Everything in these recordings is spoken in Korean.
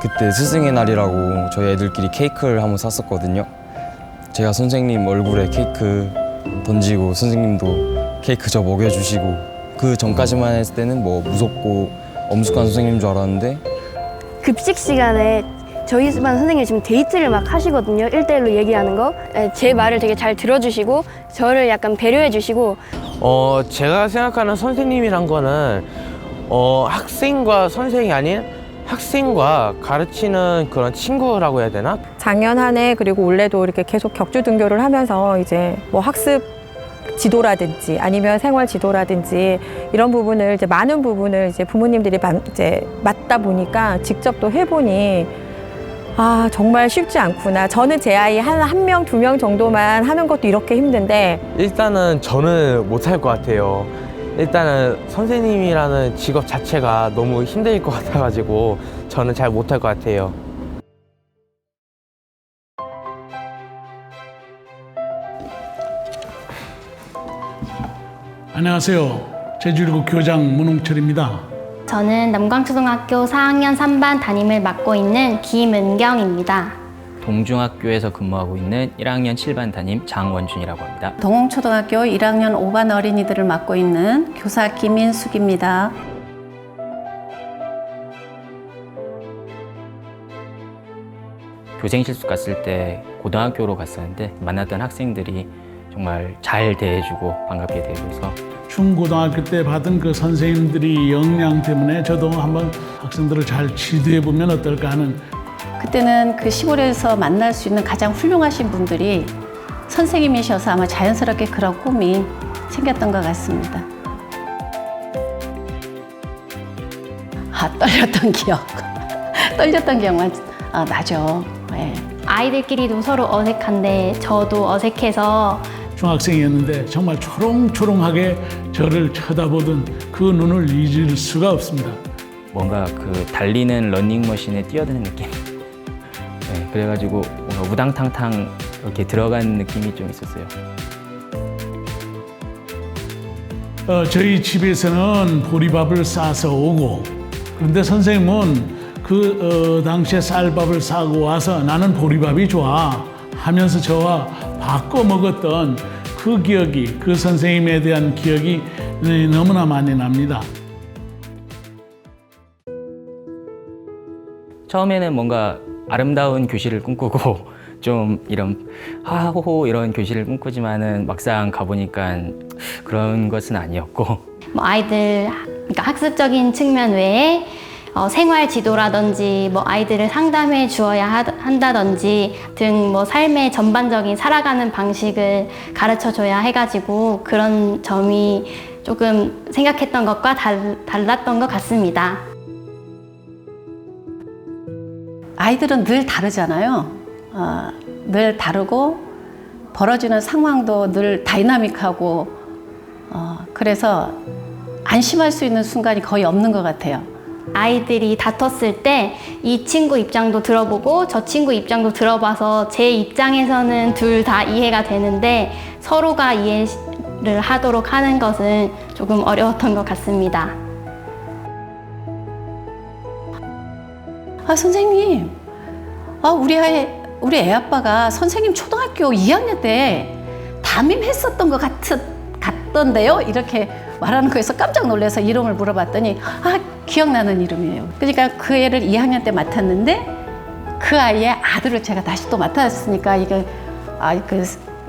그때 스승의 날이라고 저희 애들끼리 케이크를 한번 샀었거든요. 제가 선생님 얼굴에 케이크 던지고 선생님도 케이크 저 먹여주시고 그 전까지만 했을 때는 뭐 무섭고 엄숙한 선생님인 줄 알았는데 급식 시간에 저희 반 선생님이 지금 데이트를 막 하시거든요. 일대일로 얘기하는 거. 네, 제 말을 되게 잘 들어주시고 저를 약간 배려해 주시고 어, 제가 생각하는 선생님이란 거는 어, 학생과 선생이 아닌 학생과 가르치는 그런 친구라고 해야 되나? 작년 한 해 그리고 올해도 이렇게 계속 격주 등교를 하면서 이제 뭐 학습 지도라든지 아니면 생활 지도라든지 이런 부분을 이제 많은 부분을 이제 부모님들이 만- 이제 맡다 보니까 직접 또 해보니 아 정말 쉽지 않구나. 저는 제 아이 한 한 명 두 명 정도만 하는 것도 이렇게 힘든데 일단은 저는 못할 것 같아요. 일단은 선생님이라는 직업 자체가 너무 힘들 것 같아가지고 저는 잘 못할 것 같아요. 안녕하세요. 제주일고 교장 문홍철입니다. 저는 남광초등학교 4학년 3반 담임을 맡고 있는 김은경입니다. 동중학교에서 근무하고 있는 1학년 7반 담임 장원준이라고 합니다. 동홍초등학교 1학년 5반 어린이들을 맡고 있는 교사 김인숙입니다. 교생 실습 갔을 때 고등학교로 갔었는데 만났던 학생들이 정말 잘 대해주고 반갑게 대해줘서 중고등학교 때 받은 그 선생님들이 역량 때문에 저도 한번 학생들을 잘 지도해 보면 어떨까 하는 그때는 그 시골에서 만날 수 있는 가장 훌륭하신 분들이 선생님이셔서 아마 자연스럽게 그런 꿈이 생겼던 것 같습니다. 아, 떨렸던 기억. 떨렸던 기억만 아, 나죠. 예. 아이들끼리도 서로 어색한데 저도 어색해서 중학생이었는데 정말 초롱초롱하게 저를 쳐다보던 그 눈을 잊을 수가 없습니다. 뭔가 그 달리는 러닝머신에 뛰어드는 느낌. 네, 그래가지고 뭔가 우당탕탕 이렇게 들어간 느낌이 좀 있었어요. 어, 저희 집에서는 보리밥을 싸서 오고 그런데 선생님은 그 어, 당시에 쌀밥을 싸고 와서 나는 보리밥이 좋아 하면서 저와 바꿔 먹었던 그 기억이 그 선생님에 대한 기억이 네, 너무나 많이 납니다. 처음에는 뭔가 아름다운 교실을 꿈꾸고 좀 이런 하호호 이런 교실을 꿈꾸지만은 막상 가보니까 그런 것은 아니었고 뭐 아이들 그러니까 학습적인 측면 외에 어, 생활 지도라든지 뭐 아이들을 상담해 주어야 하- 한다든지 등 뭐 삶의 전반적인 살아가는 방식을 가르쳐 줘야 해가지고 그런 점이 조금 생각했던 것과 달, 달랐던 것 같습니다. 아이들은 늘 다르잖아요. 어, 늘 다르고 벌어지는 상황도 늘 다이나믹하고 어, 그래서 안심할 수 있는 순간이 거의 없는 것 같아요. 아이들이 다퉜을 때 이 친구 입장도 들어보고 저 친구 입장도 들어봐서 제 입장에서는 둘 다 이해가 되는데 서로가 이해를 하도록 하는 것은 조금 어려웠던 것 같습니다. 아 선생님, 아 우리 아이 우리 애 아빠가 선생님 초등학교 2학년 때 담임했었던 것 같, 같던데요? 이렇게 말하는 거에서 깜짝 놀라서 이름을 물어봤더니 아 기억나는 이름이에요. 그러니까 그 애를 2학년 때 맡았는데 그 아이의 아들을 제가 다시 또 맡았으니까 이게 아 그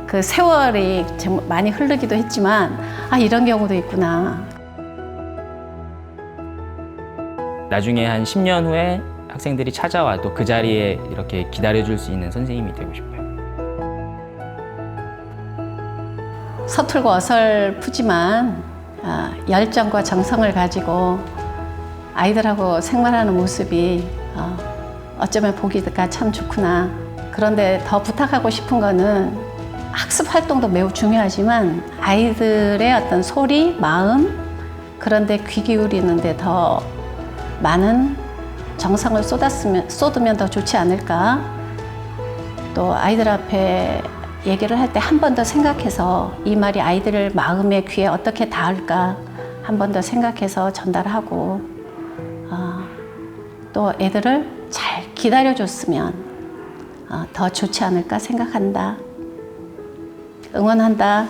그 세월이 정 많이 흐르기도 했지만 아 이런 경우도 있구나. 나중에 한 10년 후에 학생들이 찾아와도 그 자리에 이렇게 기다려줄 수 있는 선생님이 되고 싶어요. 서툴고 어설프지만 아, 열정과 정성을 가지고 아이들하고 생활하는 모습이 어, 어쩌면 보기가 참 좋구나. 그런데 더 부탁하고 싶은 거는 학습 활동도 매우 중요하지만 아이들의 어떤 소리, 마음 그런데 귀 기울이는데 더 많은 정성을 쏟았으면 쏟으면 더 좋지 않을까. 또 아이들 앞에 얘기를 할 때 한 번 더 생각해서 이 말이 아이들 마음의 귀에 어떻게 닿을까 한 번 더 생각해서 전달하고 어, 또 애들을 잘 기다려줬으면 어, 더 좋지 않을까 생각한다. 응원한다.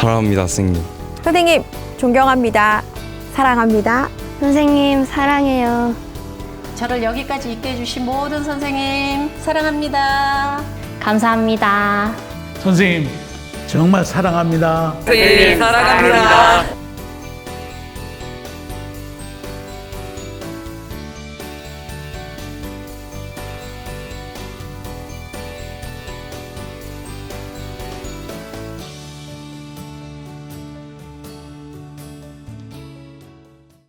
사랑합니다, 선생님. 선생님 존경합니다. 사랑합니다. 선생님 사랑해요. 저를 여기까지 있게 해주신 모든 선생님 사랑합니다. 감사합니다. 선생님 정말 사랑합니다. 선생님 사랑합니다.